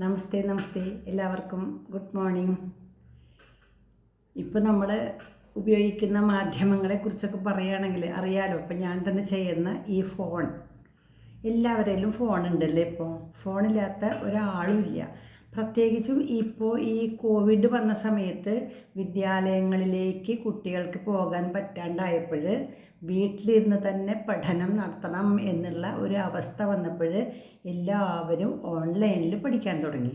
നമസ്തേ നമസ്തേ. എല്ലാവർക്കും good morning. ഇപ്പോൾ നമ്മൾ ഉപയോഗിക്കുന്ന മാധ്യമങ്ങളെക്കുറിച്ചൊക്കെ പറയുകയാണെങ്കിൽ അറിയാലോ ഇപ്പം ഞാൻ തന്നെ ചെയ്യുന്ന ഈ ഫോൺ. എല്ലാവരേലും ഫോൺ ഉണ്ടല്ലേ ഇപ്പോൾ ഫോണില്ലാത്ത ഒരാളും ഇല്ല. പ്രത്യേകിച്ചും ഇപ്പോൾ ഈ കോവിഡ് വന്ന സമയത്ത് വിദ്യാലയങ്ങളിലേക്ക് കുട്ടികൾക്ക് പോകാൻ പറ്റാണ്ടായപ്പോൾ വീട്ടിലിരുന്ന് തന്നെ പഠനം നടത്തണം എന്നുള്ള ഒരു അവസ്ഥ വന്നപ്പോൾ എല്ലാവരും ഓൺലൈനിൽ പഠിക്കാൻ തുടങ്ങി.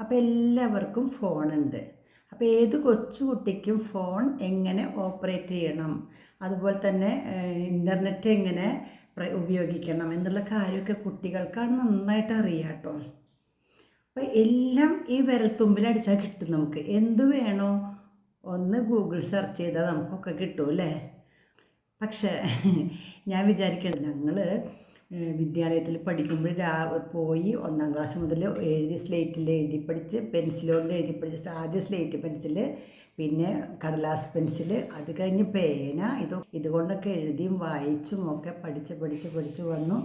അപ്പോൾ എല്ലാവർക്കും ഫോണുണ്ട് അപ്പോൾ ഏത് കൊച്ചു കുട്ടിക്കും ഫോൺ എങ്ങനെ ഓപ്പറേറ്റ് ചെയ്യണം? അതുപോലെ തന്നെ ഇന്റർനെറ്റ് എങ്ങനെ ഉപയോഗിക്കണം എന്നുള്ള കാര്യമൊക്കെ കുട്ടികൾക്കാണ് നന്നായിട്ട് അറിയാം കേട്ടോ. അപ്പോൾ എല്ലാം ഈ വിരൽത്തുമ്പിലടിച്ചാൽ കിട്ടും നമുക്ക്. എന്ത് വേണോ ഒന്ന് ഗൂഗിൾ സെർച്ച് ചെയ്താൽ നമുക്കൊക്കെ കിട്ടും അല്ലേ? പക്ഷേ ഞാൻ വിചാരിക്കണം ഞങ്ങൾ വിദ്യാലയത്തിൽ പഠിക്കുമ്പോൾ രാ പോയി ഒന്നാം ക്ലാസ് മുതൽ എഴുതി സ്ലേറ്റിൽ എഴുതി പഠിച്ച് പെൻസിലുകൊണ്ട് എഴുതി പഠിച്ച് ആദ്യം സ്ലേറ്റ് പെൻസിൽ പിന്നെ കടലാസ് പെൻസിൽ അത് കഴിഞ്ഞ് പേന ഇത് ഇതുകൊണ്ടൊക്കെ എഴുതിയും വായിച്ചും ഒക്കെ പഠിച്ച് പഠിച്ച് പഠിച്ച് വന്നു.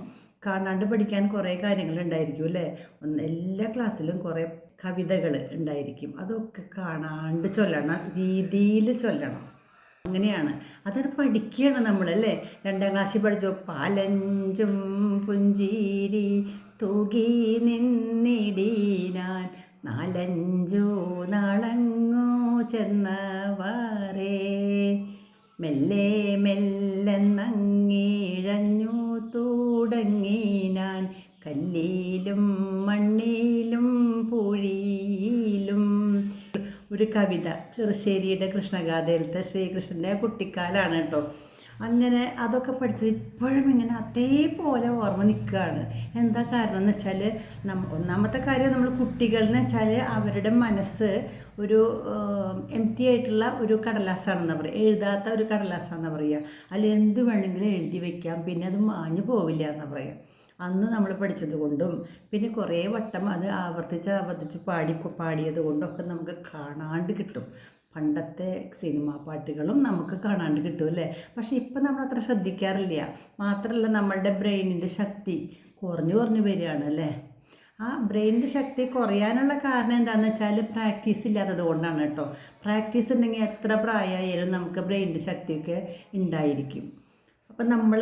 കാണാണ്ട് പഠിക്കാൻ കുറേ കാര്യങ്ങൾ ഉണ്ടായിരിക്കും അല്ലേ എല്ലാ ക്ലാസ്സിലും കുറേ കവിതകൾ ഉണ്ടായിരിക്കും. അതൊക്കെ കാണാണ്ട് ചൊല്ലണം രീതിയിൽ ചൊല്ലണം. അങ്ങനെയാണ്. അതാണ് പഠിക്കുകയാണ് നമ്മളല്ലേ രണ്ടാം ക്ലാസ്സിൽ പഠിച്ചു പാലഞ്ചും പുഞ്ചീരി തൂകി നിന്നിടീനാൻ നാലഞ്ചോ നാളങ്ങോ ചെന്നവാറേ മെല്ലെ മെല്ലെന്നങ്ങിഴഞ്ഞു തുടങ്ങി ഞാൻ കല്ലിലും മണ്ണിലും പൂഴിയിലും. ഒരു കവിത ചെറുശ്ശേരിയുടെ കൃഷ്ണഗാഥയിലത്തെ ശ്രീകൃഷ്ണന്റെ കുട്ടിക്കാലാണ് കേട്ടോ. അങ്ങനെ അതൊക്കെ പഠിച്ചത് ഇപ്പോഴും ഇങ്ങനെ അതേപോലെ ഓർമ്മ നിൽക്കുകയാണ്. എന്താ കാരണം എന്ന് വെച്ചാൽ നമ്മ ഒന്നാമത്തെ കാര്യം നമ്മൾ കുട്ടികൾ എന്ന് വെച്ചാൽ അവരുടെ മനസ്സ് ഒരു എം ടി ആയിട്ടുള്ള ഒരു കടലാസാണെന്ന് പറയുക എഴുതാത്ത ഒരു കടലാസാണെന്ന് പറയുക അതിൽ എന്ത് വേണമെങ്കിലും എഴുതി വയ്ക്കാം പിന്നെ അത് മാഞ്ഞു പോവില്ല എന്ന് പറയാം. അന്ന് നമ്മൾ പഠിച്ചത് കൊണ്ടും പിന്നെ കുറേ വട്ടം അത് ആവർത്തിച്ച് ആവർത്തിച്ച് പാടി പാടിയത് കൊണ്ടൊക്കെ നമുക്ക് കാണാണ്ട് കിട്ടും. പണ്ടത്തെ സിനിമാ പാട്ടുകളും നമുക്ക് കാണാണ്ട് കിട്ടും അല്ലേ? പക്ഷേ ഇപ്പം നമ്മൾ അത്ര ശ്രദ്ധിക്കാറില്ല. മാത്രമല്ല നമ്മളുടെ ബ്രെയിനിന്റെ ശക്തി കുറഞ്ഞു കുറഞ്ഞു വരികയാണ് അല്ലേ? ആ ബ്രെയിനിന്റെ ശക്തി കുറയാനുള്ള കാരണം എന്താണെന്ന് വെച്ചാൽ പ്രാക്ടീസ് ഇല്ലാത്തത് കൊണ്ടാണ് കേട്ടോ. പ്രാക്ടീസ് ഉണ്ടെങ്കിൽ എത്ര പ്രായമായാലും നമുക്ക് ബ്രെയിനിന്റെ ശക്തിയൊക്കെ ഉണ്ടായിരിക്കും. അപ്പം നമ്മൾ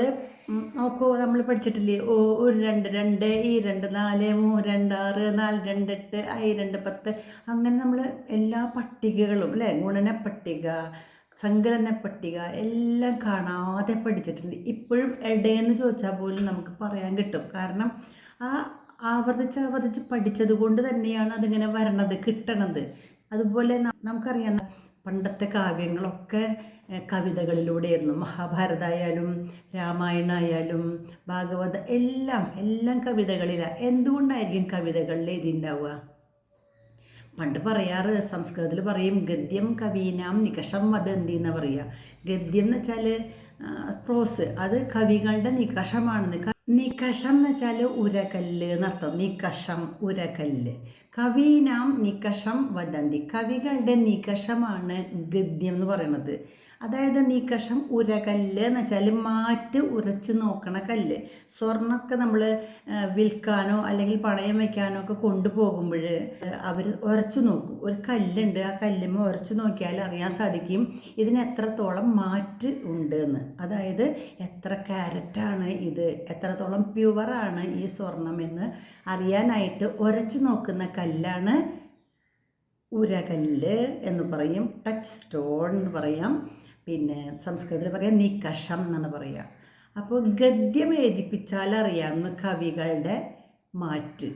നോക്കൂ നമ്മൾ പഠിച്ചിട്ടില്ലേ? ഓ ഒരു രണ്ട് രണ്ട് ഈ രണ്ട് നാല് മൂ രണ്ട് ആറ് നാല് രണ്ട് എട്ട് ഐ രണ്ട് പത്ത്. അങ്ങനെ നമ്മൾ എല്ലാ പട്ടികകളും അല്ലേ? ഗുണന പട്ടിക സങ്കലന പട്ടിക എല്ലാം കാണാതെ പഠിച്ചിട്ടുണ്ട്. ഇപ്പോഴും എടയെന്ന് ചോദിച്ചാൽ പോലും നമുക്ക് പറയാൻ കിട്ടും. കാരണം ആ ആവർത്തിച്ച് ആവർത്തിച്ച് പഠിച്ചത് കൊണ്ട് തന്നെയാണ് അതിങ്ങനെ വരണത് കിട്ടണത്. അതുപോലെ നമുക്കറിയാം പണ്ടത്തെ കാവ്യങ്ങളൊക്കെ കവിതകളിലൂടെയായിരുന്നു. മഹാഭാരതമായാലും രാമായണമായാലും ഭാഗവത എല്ലാം എല്ലാം കവിതകളിലാണ് എന്തുകൊണ്ടായിരിക്കും കവിതകളിൽ ഇതുണ്ടാവുക? പണ്ട് പറയാറ് സംസ്കൃതത്തിൽ പറയും ഗദ്യം കവീനാം നികഷം വദന്തി എന്ന് പറയുക ഗദ്യം എന്ന് വെച്ചാൽ പ്രോസ് അത് കവികളുടെ നികഷമാണെന്ന്. നികഷം എന്ന് വെച്ചാൽ ഉരകല്ല് എന്നർത്ഥം. നികഷം ഉരകല്ല്. കവീനാം നികഷം വദന്തി. കവികളുടെ നികഷമാണ് ഗദ്യം എന്ന് പറയുന്നത്. അതായത് നികഷം ഉരകല്ല് എന്ന് വെച്ചാൽ മാറ്റ് ഉരച്ച് നോക്കണ കല്ല്. സ്വർണമൊക്കെ നമ്മൾ വിൽക്കാനോ അല്ലെങ്കിൽ പണയം വയ്ക്കാനോ ഒക്കെ കൊണ്ടുപോകുമ്പോൾ അവർ ഉരച്ചു നോക്കും. ഒരു കല്ലുണ്ട് ആ കല്ലുമ്മ ഉരച്ചു നോക്കിയാൽ അറിയാൻ സാധിക്കും ഇതിന് എത്രത്തോളം മാറ്റ് ഉണ്ട് എന്ന്. അതായത് എത്ര ക്യാരറ്റാണ് ഇത് എത്രത്തോളം പ്യുവറാണ് ഈ സ്വർണം എന്ന് അറിയാനായിട്ട് ഉരച്ചു നോക്കുന്ന കല്ലാണ് ഉരകല്ല് എന്ന് പറയും ടച്ച് സ്റ്റോൺ എന്ന് പറയാം. പിന്നെ സംസ്കൃതത്തിൽ പറയാം നിക്കഷം എന്നാണ് പറയുക അപ്പോൾ ഗദ്യം എഴുതിപ്പിച്ചാൽ അറിയാവുന്ന കവികളുടെ മാറ്റ്.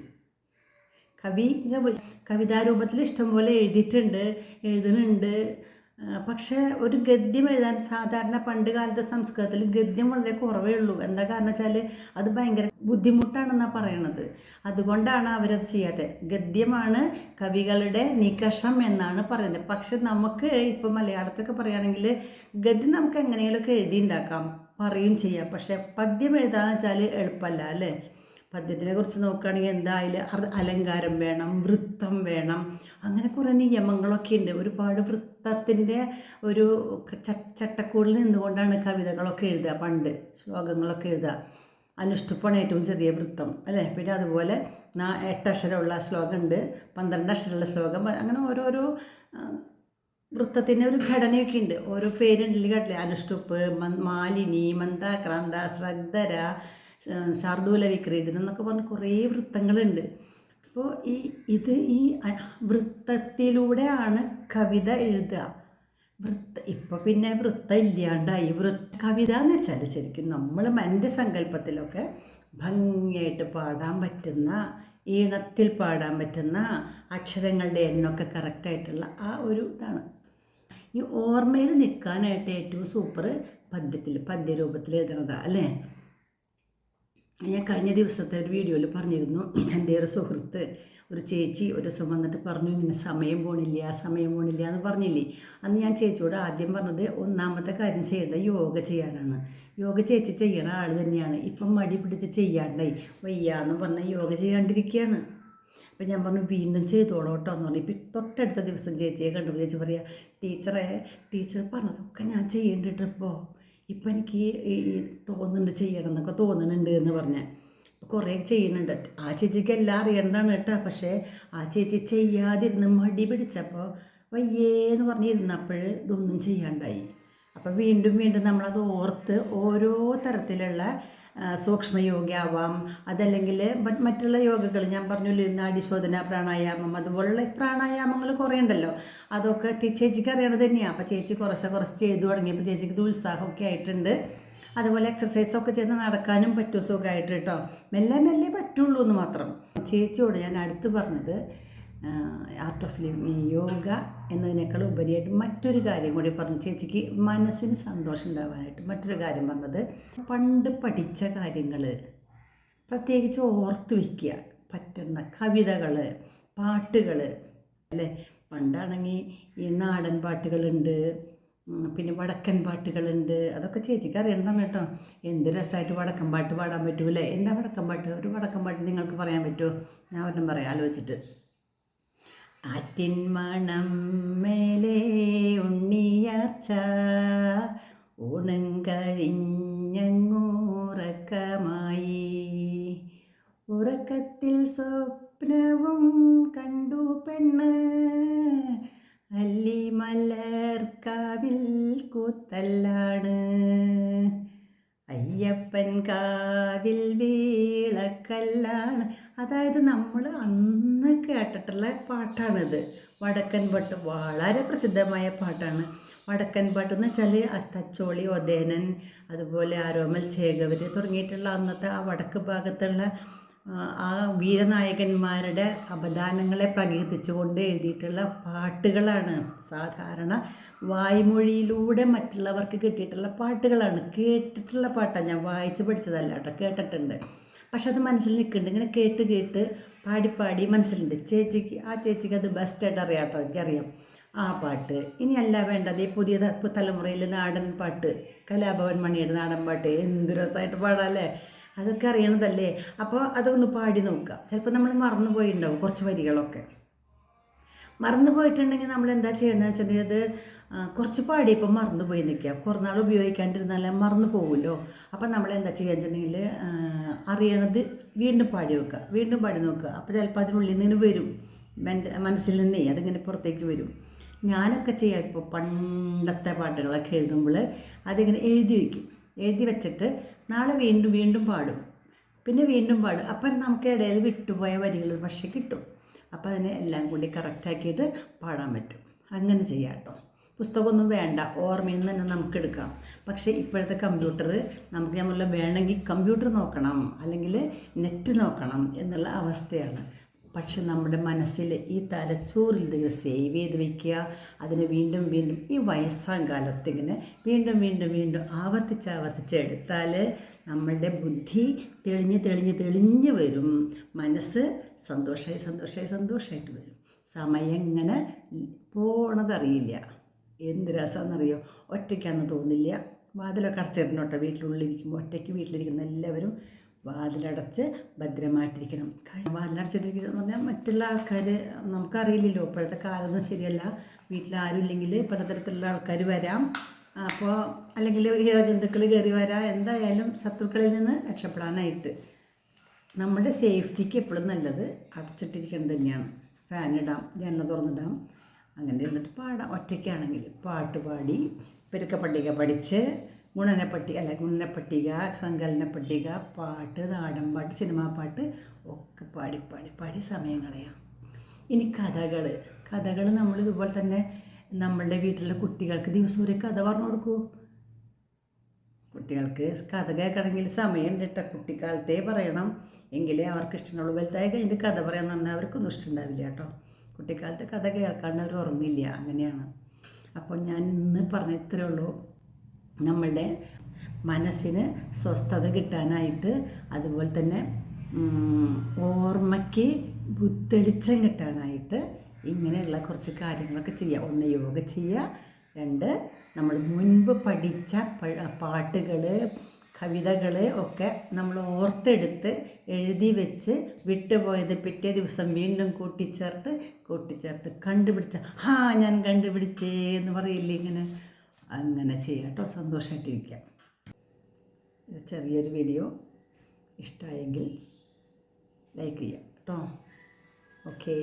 കവി കവിതാരൂപത്തിൽ ഇഷ്ടംപോലെ എഴുതിയിട്ടുണ്ട് എഴുതുന്നുണ്ട്. പക്ഷേ ഒരു ഗദ്യം എഴുതാൻ സാധാരണ പണ്ട് കാലത്തെ സംസ്കൃതത്തിൽ ഗദ്യം വളരെ കുറവേ ഉള്ളൂ. എന്താ കാരണം വെച്ചാൽ അത് ഭയങ്കര ബുദ്ധിമുട്ടാണെന്നാണ് പറയണത്. അതുകൊണ്ടാണ് അവരത് ചെയ്യാതെ ഗദ്യമാണ് കവികളുടെ നികഷം എന്നാണ് പറയുന്നത്. പക്ഷെ നമുക്ക് ഇപ്പോൾ മലയാളത്തൊക്കെ പറയുകയാണെങ്കിൽ ഗദ്യം നമുക്ക് എങ്ങനെയെങ്കിലുമൊക്കെ എഴുതിയുണ്ടാക്കാം പറയും ചെയ്യാം. പക്ഷേ പദ്യം എഴുതാന്ന് വെച്ചാൽ എളുപ്പമല്ല അല്ലേ? പദ്യത്തിനെ കുറിച്ച് നോക്കുകയാണെങ്കിൽ എന്തായാലും അലങ്കാരം വേണം വൃത്തം വേണം അങ്ങനെ കുറേ നിയമങ്ങളൊക്കെ ഉണ്ട് ഒരുപാട് വൃത്തത്തിന്റെ ഒരു ചട്ടക്കൂടിൽ നിന്നുകൊണ്ടാണ് കവിതകളൊക്കെ എഴുതുക പണ്ട് ശ്ലോകങ്ങളൊക്കെ എഴുതുക. അനുഷ്ടുപ്പാണ് ഏറ്റവും ചെറിയ വൃത്തം അല്ലേ? പിന്നെ അതുപോലെ നാ എട്ടക്ഷരമുള്ള ശ്ലോകം ശ്ലോകമുണ്ട് പന്ത്രണ്ട് അക്ഷരമുള്ള ശ്ലോകം അങ്ങനെ ഓരോരോ വൃത്തത്തിന്റെ ഒരു ഘടനയൊക്കെ ഉണ്ട് ഓരോ പേരുണ്ടല്ലേ കേട്ടില്ലേ അനുഷ്ടുപ്പ് മാലിനി മന്ദാക്രാന്ത ശ്രദ്ധര ശാർദൂല വിക്രീഡിതം എന്നൊക്കെ പറഞ്ഞ് കുറേ വൃത്തങ്ങളുണ്ട്. അപ്പോൾ ഈ ഇത് ഈ വൃത്തത്തിലൂടെയാണ് കവിത എഴുതുക. വൃത്ത ഇപ്പോൾ പിന്നെ വൃത്തം ഇല്ലാണ്ടായി. വൃത്ത കവിത എന്ന് വെച്ചാൽ ശരിക്കും നമ്മൾ എന്റെ സങ്കല്പത്തിലൊക്കെ ഭംഗിയായിട്ട് പാടാൻ പറ്റുന്ന ഈണത്തിൽ പാടാൻ പറ്റുന്ന അക്ഷരങ്ങളുടെ എണ്ണമൊക്കെ കറക്റ്റായിട്ടുള്ള ആ ഒരു ഇതാണ്. ഈ ഓർമ്മയിൽ നിൽക്കാനായിട്ട് ഏറ്റവും സൂപ്പർ പദ്യത്തിൽ പദ്യരൂപത്തിൽ എഴുതുന്നതാണ് അല്ലേ? ഞാൻ കഴിഞ്ഞ ദിവസത്തെ ഒരു വീഡിയോയിൽ പറഞ്ഞിരുന്നു. എന്റെ ഒരു സുഹൃത്ത് ഒരു ചേച്ചി ഒരു ദിവസം വന്നിട്ട് പറഞ്ഞു ഇങ്ങനെ സമയം പോണില്ല സമയം പോണില്ല എന്ന് പറഞ്ഞില്ലേ? അന്ന് ഞാൻ ചേച്ചിയോട് ആദ്യം പറഞ്ഞത് ഒന്നാമത്തെ കാര്യം ചെയ്യേണ്ട യോഗ ചെയ്യാനാണ്. യോഗ ചേച്ചി ചെയ്യണ ആൾ തന്നെയാണ്. ഇപ്പം മടി പിടിച്ച് ചെയ്യാണ്ടായി. വയ്യാന്ന് പറഞ്ഞാൽ യോഗ ചെയ്യാണ്ടിരിക്കുകയാണ്. അപ്പം ഞാൻ പറഞ്ഞു വീണ്ടും ചെയ്തോളൂ കേട്ടോ എന്ന് പറഞ്ഞു. ഇപ്പം തൊട്ടടുത്ത ദിവസം ചേച്ചിയെ കണ്ടു ചേച്ചി പറയാ ടീച്ചറെ ടീച്ചർ പറഞ്ഞതൊക്കെ ഞാൻ ചെയ്യേണ്ടിട്ട് ഇപ്പോൾ ഇപ്പം എനിക്ക് ഈ തോന്നുന്നുണ്ട് ചെയ്യണം എന്നൊക്കെ തോന്നുന്നുണ്ട് എന്ന് പറഞ്ഞാൽ കുറേ ചെയ്യുന്നുണ്ട്. ആ ചേച്ചിക്ക് എല്ലാം അറിയണതാണ് കേട്ടോ. പക്ഷേ ആ ചേച്ചി ചെയ്യാതിരുന്ന് മടി പിടിച്ചപ്പോൾ വയ്യേ എന്ന് പറഞ്ഞിരുന്നപ്പോൾ ഇതൊന്നും ചെയ്യാണ്ടായി. അപ്പോൾ വീണ്ടും വീണ്ടും നമ്മളത് ഓർത്ത് ഓരോ തരത്തിലുള്ള ആ, സൂക്ഷ്മയോഗാവാം അതല്ലെങ്കിൽ മറ്റ് മറ്റുള്ള യോഗകൾ. ഞാൻ പറഞ്ഞല്ലോ നാഡിശോധന പ്രാണായാമം അതുപോലുള്ള പ്രാണായാമങ്ങൾ കുറേ ഉണ്ടല്ലോ. അതൊക്കെ ചേച്ചിക്ക് അറിയണത് തന്നെയാണ് അപ്പോൾ ചേച്ചി കുറച്ച് കുറച്ച് ചെയ്തു തുടങ്ങിയപ്പോൾ ചേച്ചിക്ക് ഇത് ഉത്സാഹമൊക്കെ ആയിട്ടുണ്ട്. അതുപോലെ എക്സസൈസൊക്കെ ചെയ്ത് നടക്കാനും പറ്റും സുഖമായിട്ട് കേട്ടോ. മെല്ലെ മെല്ലെ പറ്റുള്ളൂ എന്ന് മാത്രം. ചേച്ചിയോട് ഞാൻ അടുത്ത് പറഞ്ഞത് ആർട്ട് ഓഫ് ലിവിങ് യോഗ എന്നതിനേക്കാൾ ഉപരിയായിട്ട് മറ്റൊരു കാര്യം കൂടി പറഞ്ഞു. ചേച്ചിക്ക് മനസ്സിന് സന്തോഷം ഉണ്ടാവാനായിട്ട് മറ്റൊരു കാര്യം പറഞ്ഞത് പണ്ട് പഠിച്ച കാര്യങ്ങൾ പ്രത്യേകിച്ച് ഓർത്ത് വയ്ക്കുക പറ്റുന്ന കവിതകൾ പാട്ടുകൾ അല്ലേ? പണ്ടാണെങ്കിൽ ഈ നാടൻ പാട്ടുകളുണ്ട് പിന്നെ വടക്കൻ പാട്ടുകളുണ്ട്. അതൊക്കെ ചേച്ചിക്ക് അറിയണം കേട്ടോ. എന്ത് രസമായിട്ട് വടക്കൻ പാട്ട് പാടാൻ പറ്റൂലേ എന്താ വടക്കൻ പാട്ട്? ഒരു വടക്കൻ പാട്ട് നിങ്ങൾക്ക് പറയാൻ പറ്റുമോ? ഞാൻ ഒരെണ്ണം പറയാം ആലോചിച്ചിട്ട്. ആറ്റിൻ മണം മേലെ ഉണ്ണിയാർച്ച ഊണം കഴിഞ്ഞങ്ങൂറക്കമായി ഉറക്കത്തിൽ സ്വപ്നവും കണ്ടു പെണ്ണ് അല്ലി മലർക്കാവിൽ കൂത്തല്ലാണ്. അയ്യപ്പൻ കാവിൽ വീളക്കല്ലാണ്. അതായത് നമ്മൾ അന്ന് കേട്ടിട്ടുള്ള പാട്ടാണിത്. വടക്കൻ പാട്ട് വളരെ പ്രസിദ്ധമായ പാട്ടാണ്. വടക്കൻ പാട്ട് എന്ന് വെച്ചാൽ തച്ചോളി ഒതേനൻ അതുപോലെ ആരോമൽ ചേകവർ തുടങ്ങിയിട്ടുള്ള അന്നത്തെ ആ വടക്ക് ഭാഗത്തുള്ള ആ, വീരനായകന്മാരുടെ അപദാനങ്ങളെ പ്രകീർത്തിച്ചുകൊണ്ട് എഴുതിയിട്ടുള്ള പാട്ടുകളാണ്. സാധാരണ വായ്മൊഴിയിലൂടെ മറ്റുള്ളവർക്ക് കിട്ടിയിട്ടുള്ള പാട്ടുകളാണ്. കേട്ടിട്ടുള്ള പാട്ടാണ് ഞാൻ വായിച്ച് പഠിച്ചതല്ല കേട്ടോ. കേട്ടിട്ടുണ്ട്. പക്ഷെ അത് മനസ്സിൽ നിൽക്കുന്നുണ്ട്. ഇങ്ങനെ കേട്ട് കേട്ട് പാടി പാടി മനസ്സിലുണ്ട്. ചേച്ചിക്ക് ആ ചേച്ചിക്ക് അത് ബെസ്റ്റായിട്ട് അറിയാം കേട്ടോ എനിക്കറിയാം. ആ പാട്ട്. ഇനി അല്ല വേണ്ടത് ഈ പുതിയ തലമുറയിൽ നാടൻ പാട്ട്. കലാഭവൻ മണിയുടെ നാടൻ പാട്ട്. എന്ത് രസമായിട്ട് പാടാല്ലേ അതൊക്കെ അറിയണതല്ലേ? അപ്പോൾ അതൊന്ന് പാടി നോക്കുക. ചിലപ്പോൾ നമ്മൾ മറന്നു പോയിട്ടുണ്ടാവും കുറച്ച് വരികളൊക്കെ. മറന്നു പോയിട്ടുണ്ടെങ്കിൽ നമ്മൾ എന്താ ചെയ്യണമെന്ന് വെച്ചിട്ടുണ്ടെങ്കിൽ അത് കുറച്ച് പാടിയപ്പോൾ മറന്നു പോയി നിൽക്കുക. കുറേ നാൾ ഉപയോഗിക്കാണ്ടിരുന്നാൽ മറന്നു പോകുമല്ലോ അപ്പം നമ്മൾ എന്താ ചെയ്യുക വെച്ചിട്ടുണ്ടെങ്കിൽ അറിയണത് വീണ്ടും പാടി വെക്കുക. വീണ്ടും പാടി നോക്കുക. അപ്പോൾ ചിലപ്പോൾ അതിനുള്ളിൽ നിന്ന് വരും. മനസ്സിൽ നിന്നേ അതിങ്ങനെ പുറത്തേക്ക് വരും. ഞാനൊക്കെ ചെയ്യാം ഇപ്പോൾ പണ്ടത്തെ പാട്ടുകളൊക്കെ എഴുതുമ്പോൾ അതിങ്ങനെ എഴുതി വയ്ക്കും. എഴുതി വെച്ചിട്ട് നാളെ വീണ്ടും വീണ്ടും പാടും. പിന്നെ വീണ്ടും പാടും. അപ്പം നമുക്ക് ഇടയിൽ വിട്ടുപോയ വരികൾ പക്ഷേ കിട്ടും. അപ്പോൾ അതിനെ എല്ലാം കൂടി കറക്റ്റാക്കിയിട്ട് പാടാൻ പറ്റും. അങ്ങനെ ചെയ്യാം കേട്ടോ. പുസ്തകമൊന്നും വേണ്ട. ഓർമ്മയിൽ നിന്ന് തന്നെ നമുക്ക് എടുക്കാം പക്ഷേ ഇപ്പോഴത്തെ കമ്പ്യൂട്ടർ നമുക്ക് നമ്മൾ വേണമെങ്കിൽ കമ്പ്യൂട്ടർ നോക്കണം. അല്ലെങ്കിൽ നെറ്റ് നോക്കണം എന്നുള്ള അവസ്ഥയാണ്. പക്ഷെ നമ്മുടെ മനസ്സിൽ ഈ തലച്ചോറിൽ ഇതിനെ സേവ് ചെയ്ത് വയ്ക്കുക അതിനെ വീണ്ടും വീണ്ടും ഈ വയസ്സാം കാലത്ത് ഇങ്ങനെ വീണ്ടും വീണ്ടും വീണ്ടും ആവർത്തിച്ച് ആവർത്തിച്ച് എടുത്താൽ നമ്മളുടെ ബുദ്ധി തെളിഞ്ഞ് തെളിഞ്ഞ് തെളിഞ്ഞ് വരും. മനസ്സ് സന്തോഷമായി സന്തോഷമായി സന്തോഷമായിട്ട് വരും. സമയം ഇങ്ങനെ പോണതറിയില്ല. എന്ത് രസമാണെന്നറിയോ? ഒറ്റയ്ക്കാണെന്ന് തോന്നില്ല വാതിലൊക്കെ അടച്ചിടണോട്ടോ വീട്ടിലുള്ളിലിരിക്കുമ്പോൾ ഒറ്റയ്ക്ക് വീട്ടിലിരിക്കുന്ന എല്ലാവരും വാതിലടച്ച് ഭദ്രമായിട്ടിരിക്കണം. വാതിലടച്ചിട്ടിരിക്കുക എന്ന് പറഞ്ഞാൽ മറ്റുള്ള ആൾക്കാർ നമുക്കറിയില്ലല്ലോ. ഇപ്പോഴത്തെ കാലമൊന്നും ശരിയല്ല. വീട്ടിൽ ആരും ഇല്ലെങ്കിൽ പലതരത്തിലുള്ള ആൾക്കാർ വരാം. അപ്പോൾ അല്ലെങ്കിൽ ഇഴജന്തുക്കൾ കയറി വരാം. എന്തായാലും ശത്രുക്കളിൽ നിന്ന് രക്ഷപ്പെടാനായിട്ട് നമ്മുടെ സേഫ്റ്റിക്ക് എപ്പോഴും നല്ലത് അടച്ചിട്ടിരിക്കണം തന്നെയാണ്. ഫാൻ ഇടാം ജനൽ തുറന്നിടാം. അങ്ങനെ ഇരുന്നിട്ട് പാടാം. ഒറ്റയ്ക്കാണെങ്കിൽ പാട്ട് പാടി പെരുക്ക പട്ടിക പഠിച്ച് ഗുണന പട്ടിക അല്ല ഗുണന പട്ടിക സങ്കലന പട്ടിക പാട്ട് നാടൻ പാട്ട് സിനിമാ പാട്ട് ഒക്കെ പാടി പാടി പാടി സമയം കളയാം. ഇനി കഥകൾ കഥകൾ നമ്മൾ ഇതുപോലെ തന്നെ നമ്മളുടെ വീട്ടിലെ കുട്ടികൾക്ക് ദിവസം ഒരു കഥ പറഞ്ഞു കൊടുക്കൂ. കുട്ടികൾക്ക് കഥ കേൾക്കണമെങ്കിൽ സമയം കിട്ട കുട്ടിക്കാലത്തേ പറയണം. എങ്കിലേ അവർക്ക് ഇഷ്ടമുള്ള വലുതായി കഴിഞ്ഞിട്ട് കഥ പറയാൻ പറഞ്ഞാൽ അവർക്കൊന്നും ഇഷ്ടമുണ്ടാവില്ല കേട്ടോ കുട്ടിക്കാലത്ത് കഥ കേൾക്കാണ്ട് അവർ ഉറങ്ങില്ല അങ്ങനെയാണ്. അപ്പോൾ ഞാൻ ഇന്ന് പറഞ്ഞ ഇത്രയേ ഉള്ളൂ നമ്മളുടെ മനസ്സിന് സ്വസ്ഥത കിട്ടാനായിട്ട് അതുപോലെ തന്നെ ഓർമ്മയ്ക്ക് ബുദ്ധെളിച്ചം കിട്ടാനായിട്ട് ഇങ്ങനെയുള്ള കുറച്ച് കാര്യങ്ങളൊക്കെ ചെയ്യുക. ഒന്ന് യോഗ ചെയ്യുക രണ്ട് നമ്മൾ മുൻപ് പഠിച്ച പാട്ടുകൾ കവിതകൾ ഒക്കെ നമ്മൾ ഓർത്തെടുത്ത് എഴുതി വെച്ച് വിട്ടുപോയത് പിറ്റേ ദിവസം വീണ്ടും കൂട്ടിച്ചേർത്ത് കൂട്ടിച്ചേർത്ത് കണ്ടുപിടിച്ച ഹാ ഞാൻ കണ്ടുപിടിച്ചേ എന്ന് പറയില്ലേ ഇങ്ങനെ. അങ്ങനെ ചെയ്യാം കേട്ടോ സന്തോഷമായിട്ടിരിക്കാം ചെറിയൊരു വീഡിയോ. ഇഷ്ടമായെങ്കിൽ ലൈക്ക് ചെയ്യാം കേട്ടോ. ഓക്കേ.